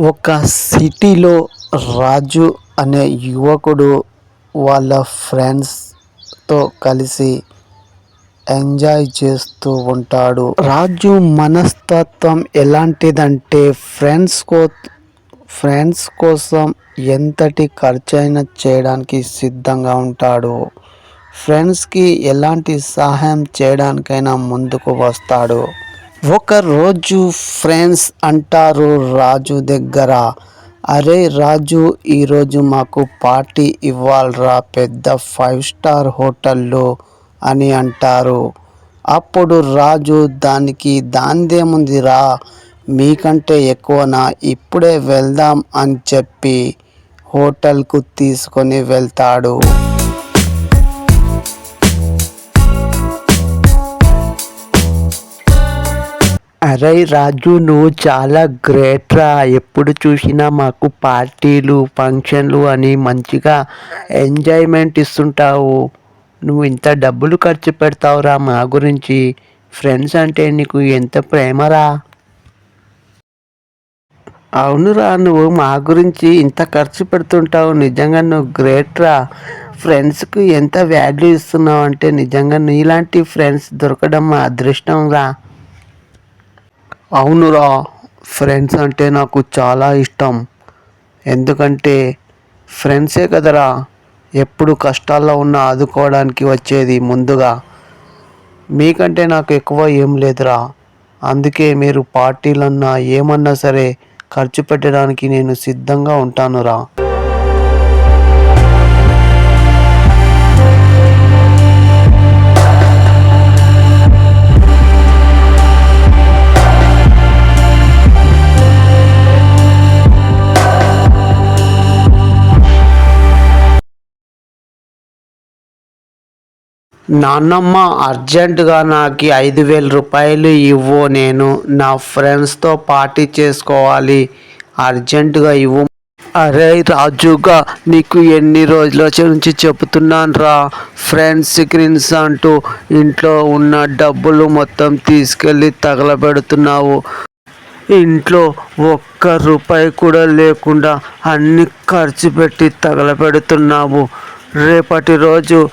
ఒక సిటీలో రాజు అనే యువకుడు వాళ్ళ ఫ్రెండ్స్తో కలిసి ఎంజాయ్ చేస్తూ ఉంటాడు. రాజు మనస్తత్వం ఎలాంటిదంటే ఫ్రెండ్స్ కో ఫ్రెండ్స్ కోసం ఎంతటి ఖర్చైనా చేయడానికి సిద్ధంగా ఉంటాడు. ఫ్రెండ్స్కి ఎలాంటి సహాయం చేయడానికైనా ముందుకు వస్తాడు. ఒకరోజు ఫ్రెండ్స్ అంటారు రాజు దగ్గర అరే రాజు ఈరోజు మాకు పార్టీ ఇవ్వాలరా పెద్ద ఫైవ్ స్టార్ హోటల్లో అని అంటారు. అప్పుడు రాజు దానికి దాందేముందిరా? మీకంటే ఎక్కువనా? ఇప్పుడే వెళ్దాం అని చెప్పి హోటల్కు తీసుకొని వెళ్తాడు. అరే రాజు నువ్వు చాలా గ్రేట్ రా. ఎప్పుడు చూసినా మాకు పార్టీలు ఫంక్షన్లు అని మంచిగా ఎంజాయ్మెంట్ ఇస్తుంటావు. నువ్వు ఇంత డబ్బులు ఖర్చు పెడతావురా మా గురించి. ఫ్రెండ్స్ అంటే నీకు ఎంత ప్రేమరా? అవునురా నువ్వు మా గురించి ఇంత ఖర్చు పెడుతుంటావు. నిజంగా నువ్వు గ్రేట్ రా. ఫ్రెండ్స్కి ఎంత వాల్యూ ఇస్తున్నావు అంటే నిజంగా నీలాంటి ఫ్రెండ్స్ దొరకడం మా అదృష్టం రా. అవునురా ఫ్రెండ్స్ అంటే నాకు చాలా ఇష్టం. ఎందుకంటే ఫ్రెండ్సే కదరా ఎప్పుడు కష్టాల్లో ఉన్న ఆదుకోవడానికి వచ్చేది ముందుగా. మీకంటే నాకు ఎక్కువ ఏం లేదురా. అందుకే మీరు పార్టీలన్నా ఏమన్నా సరే ఖర్చు పెట్టడానికి నేను సిద్ధంగా ఉంటానురా. నాన్నమ్మ అర్జెంటుగా నాకు ఐదు వేల రూపాయలు ఇవ్వు నేను నా ఫ్రెండ్స్తో పార్టీ చేసుకోవాలి. అర్జెంటుగా ఇవ్వు. అరే రాజుగా నీకు ఎన్ని రోజుల నుంచి చెబుతున్నాను రా. ఫ్రెండ్స్ గ్రీన్స్ అంటూ ఇంట్లో ఉన్న డబ్బులు మొత్తం తీసుకెళ్ళి తగలబెడుతున్నావు. ఇంట్లో ఒక్క రూపాయి కూడా లేకుండా అన్ని ఖర్చు పెట్టి తగలబెడుతున్నావు. రేపటి రోజు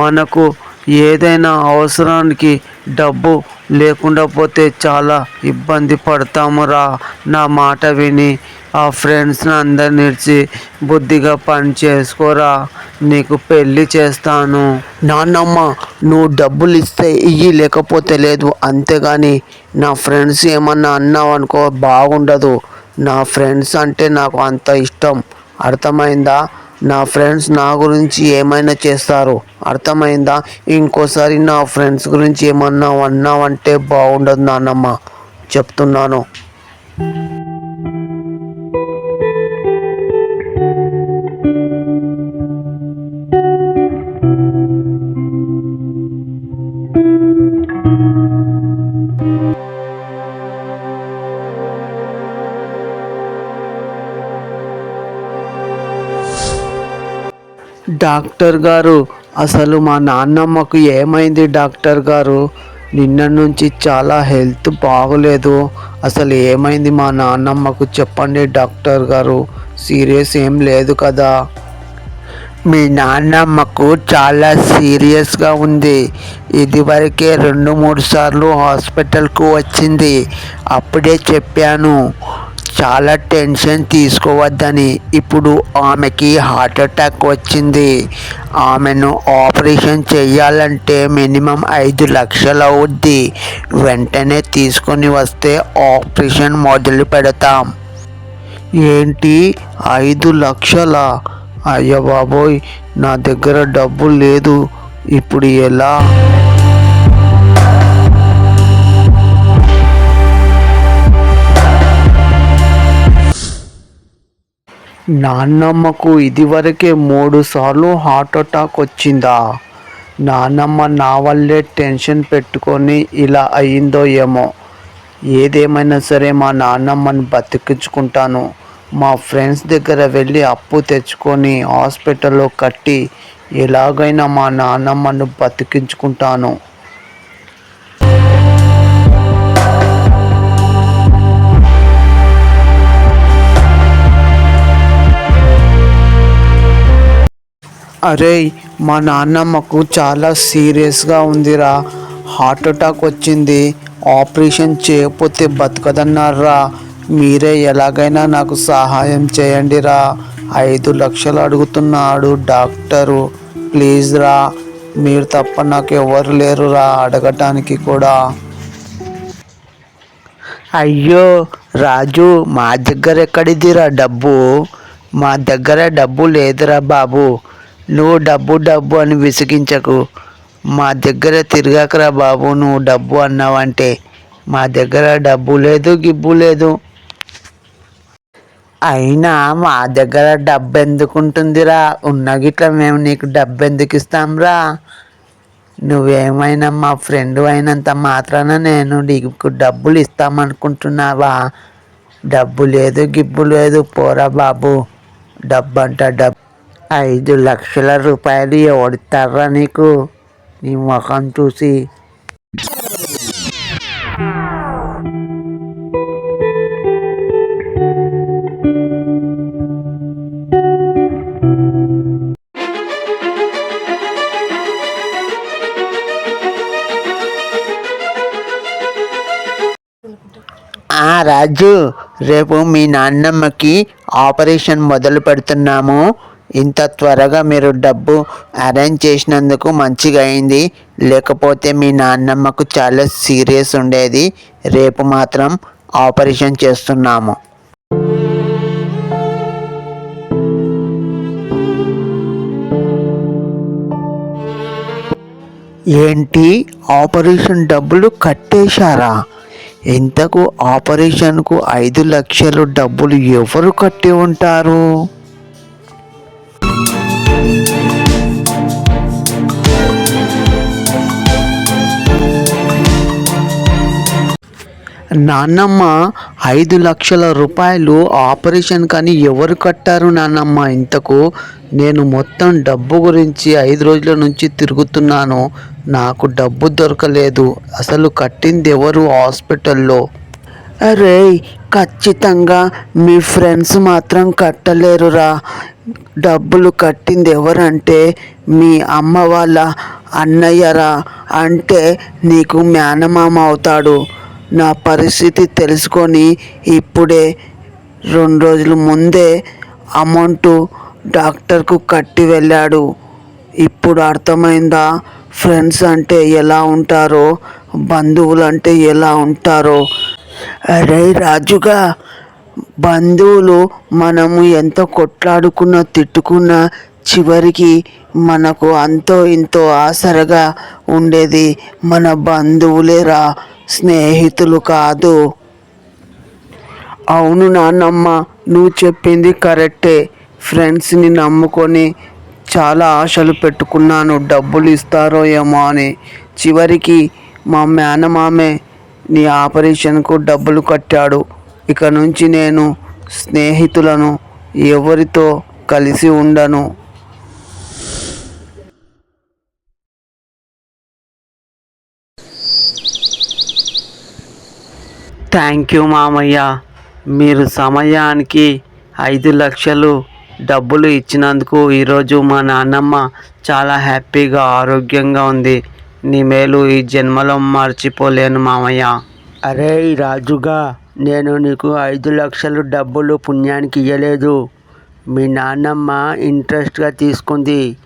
మనకు ఏదైనా అవసరానికి డబ్బు లేకుండా పోతే చాలా ఇబ్బంది పడతామురా నా మాట విని ఆ ఫ్రెండ్స్ని అందరిని ఇచ్చి బుద్ధిగా పని చేసుకోరా. నీకు పెళ్ళి చేస్తాను. నాన్నమ్మ నువ్వు డబ్బులు ఇస్తే ఇయ్యి లేకపోతే లేదు. అంతేగాని నా ఫ్రెండ్స్ ఏమన్నా అన్నావు అనుకో బాగుండదు. నా ఫ్రెండ్స్ అంటే నాకు అంత ఇష్టం. అర్థమైందా? నా ఫ్రెండ్స్ నా గురించి ఏమైనా చేస్తారు? అర్థమైందా? ఇంకోసారి నా ఫ్రెండ్స్ గురించి ఏమన్నా అన్నావంటే బాగుండదు నాన్నమ్మ చెప్తున్నాను. డాక్టర్ గారు అసలు మా నాన్నమ్మకు ఏమైంది డాక్టర్ గారు? నిన్న నుంచి చాలా హెల్త్ బాగలేదు. అసలు ఏమైంది మా నాన్నమ్మకు చెప్పండి డాక్టర్ గారు. సీరియస్ ఏం లేదు కదా? మీ నాన్నమ్మకు చాలా సీరియస్గా ఉంది. ఇదివరకే రెండు మూడు సార్లు హాస్పిటల్కు వచ్చింది. అప్పుడే చెప్పాను. చాలా టెన్షన్ తీసుకోవద్దని ఇప్పుడు ఆమెకి హార్ట్ అటాక్ వచ్చింది. ఆమెను ఆపరేషన్ చేయాలంటే మినిమం ఐదు లక్షలు అవుద్ది. వెంటనే తీసుకొని వస్తే ఆపరేషన్ మొదలు పెడతాం. ఏంటి? ఐదు లక్షల? అయ్య బాబోయ్ నా దగ్గర డబ్బు లేదు. ఇప్పుడు ఎలా? నాన్నమ్మకు ఇదివరకే మూడు సార్లు హార్ట్ అటాక్ వచ్చిందా? నాన్నమ్మ నా వల్లే టెన్షన్ పెట్టుకొని ఇలా అయ్యిందో ఏమో. ఏదేమైనా సరే మా నాన్నమ్మని బతికించుకుంటాను. మా ఫ్రెండ్స్ దగ్గర వెళ్ళి అప్పు తెచ్చుకొని హాస్పిటల్లో కట్టి ఎలాగైనా మా నాన్నమ్మను బతికించుకుంటాను. అరే మా నాన్నమ్మకు చాలా సీరియస్గా ఉందిరా. హార్ట్ అటాక్ వచ్చింది. ఆపరేషన్ చేయకపోతే బతకదన్నారా? మీరే ఎలాగైనా నాకు సహాయం చేయండిరా. ఐదు లక్షలు అడుగుతున్నాడు డాక్టరు. ప్లీజ్ రా మీరు తప్ప నాకు ఎవరు లేరురా అడగటానికి కూడా. అయ్యో రాజు మా దగ్గర ఎక్కడిదిరా డబ్బు? మా దగ్గర డబ్బు లేదురా బాబు. నువ్వు డబ్బు డబ్బు అని విసిగించకు. మా దగ్గర తిరగకరా బాబు నువ్వు డబ్బు అన్నావంటే. మా దగ్గర డబ్బు లేదు గిబ్బు లేదు. అయినా మా దగ్గర డబ్బు ఎందుకుంటుందిరా ఉన్న గిట్ల మేము నీకు డబ్బు ఎందుకు ఇస్తాంరా నువ్వేమైనా మా ఫ్రెండ్ అయినంత మాత్రాన నేను నీకు డబ్బులు ఇస్తామనుకుంటున్నావా డబ్బు లేదు గిబ్బు లేదు. పోరా బాబు. డబ్బు అంట డబ్బు. ఐదు లక్షల రూపాయలు ఎవడిస్తారా నీకు? నీ ముఖం చూసి. ఆ రాజు రేపు మీ నాన్నమ్మకి ఆపరేషన్ మొదలు పెడుతున్నాము. ఇంత త్వరగా మీరు డబ్బు అరేంజ్ చేసినందుకు మంచిగా అయింది. లేకపోతే మీ నాన్నమ్మకు చాలా సీరియస్ ఉండేది. రేపు మాత్రం ఆపరేషన్ చేస్తున్నాము. ఏంటి? ఆపరేషన్ డబ్బులు కట్టేశారా? ఇంతకు ఆపరేషన్కు ఐదు లక్షలు డబ్బులు ఎవరు కట్టి ఉంటారు? నాన్నమ్మ ఐదు లక్షల రూపాయలు ఆపరేషన్ కానీ ఎవరు కట్టారు నాన్నమ్మ ఇంతకు నేను మొత్తం డబ్బు గురించి ఐదు రోజుల నుంచి తిరుగుతున్నాను. నాకు డబ్బు దొరకలేదు. అసలు కట్టింది ఎవరు హాస్పిటల్లో? అరే ఖచ్చితంగా మీ ఫ్రెండ్స్ మాత్రం కట్టలేరురా. డబ్బులు కట్టింది ఎవరంటే మీ అమ్మ వాళ్ళ అన్నయ్యరా. అంటే నీకు మేనమామ అవుతాడు. నా పరిస్థితి తెలుసుకొని ఇప్పుడే రెండు రోజుల ముందే అమౌంట్ డాక్టర్కు కట్టి వెళ్ళాడు. ఇప్పుడు అర్థమైందా? ఫ్రెండ్స్ అంటే ఎలా ఉంటారో? బంధువులు అంటే ఎలా ఉంటారో? అరే రాజుగా బంధువులు మనము ఎంత కొట్లాడుకున్నా తిట్టుకున్నా చివరికి మనకు అంతో ఇంతో ఆసరగా ఉండేది మన బంధువులేరా? స్నేహితులు కాదు. అవును నాన్నమ్మ నువ్వు చెప్పింది కరెక్టే. ఫ్రెండ్స్ని నమ్ముకొని చాలా ఆశలు పెట్టుకున్నాను. డబ్బులు ఇస్తారో ఏమో అని. చివరికి మా మేనమామే నీ ఆపరేషన్కు డబ్బులు కట్టాడు. ఇక నుంచి నేను స్నేహితులను ఎవరితో కలిసి ఉండను. థ్యాంక్ యూ మామయ్య. మీరు సమయానికి ఐదు లక్షలు డబ్బులు ఇచ్చినందుకు ఈరోజు మా నాన్నమ్మ చాలా హ్యాపీగా ఆరోగ్యంగా ఉంది. నీ మేలు ఈ జన్మలో మర్చిపోలేను మామయ్య. అరే రాజుగా నేను నీకు ఐదు లక్షలు డబ్బులు పుణ్యానికి ఇవ్వలేదు మీ నాన్నమ్మ ఇంట్రెస్ట్గా తీసుకుంది.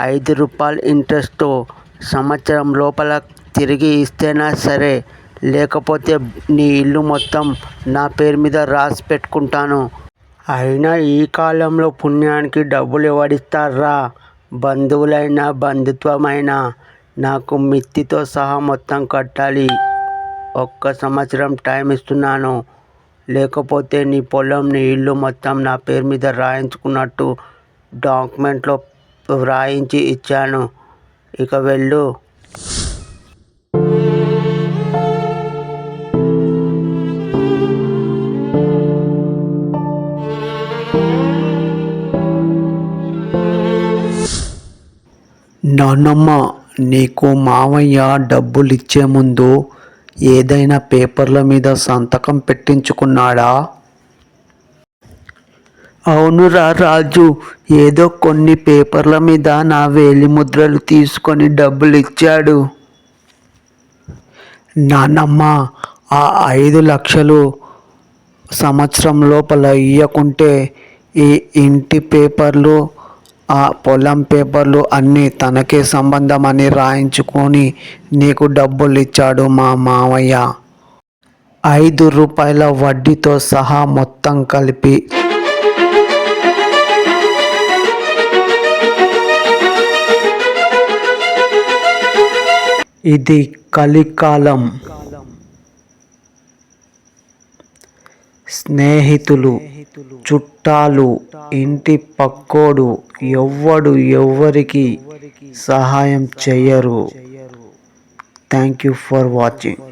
ఐదు రూపాయలు ఇంట్రెస్ట్తో సంవత్సరం లోపల తిరిగి ఇస్తేనా సరే లేకపోతే నీ ఇల్లు మొత్తం నా పేరు మీద రాసి పెట్టుకుంటాను. అయినా ఈ కాలంలో పుణ్యానికి డబ్బులు ఎవడిస్తారా? బంధువులైనా బంధుత్వమైనా నాకు మిత్తితో సహా మొత్తం కట్టాలి. ఒక్క సంవత్సరం టైం ఇస్తున్నాను. లేకపోతే నీ పొలం నీ ఇల్లు మొత్తం నా పేరు మీద రాయించుకున్నట్టు డాక్యుమెంట్లో వ్రాయించి ఇచ్చాను. ఇక వెళ్ళు. నాన్నమ్మ నీకు మామయ్య డబ్బులు ఇచ్చే ముందు ఏదైనా పేపర్ల మీద సంతకం పెట్టించుకున్నాడా? అవునురా రాజు ఏదో కొన్ని పేపర్ల మీద నా వేలి ముద్రలు తీసుకొని డబ్బులు ఇచ్చాడు నాన్నమ్మ ఆ ఐదు లక్షలు సంవత్సరం లోపల ఇయ్యకుంటే ఈ ఇంటి పేపర్లు ఆ పొలం పేపర్లు అన్నీ తనకే సంబంధం అని రాయించుకొని నీకు డబ్బులు ఇచ్చాడు మా మావయ్య. ఐదు రూపాయల వడ్డీతో సహా మొత్తం కలిపి ఇది కలికాలం. స్నేహితులు చుట్టాలు ఇంటి పక్కోడు ఎవ్వడు ఎవ్వరికి సహాయం చెయ్యరు. Thank you for watching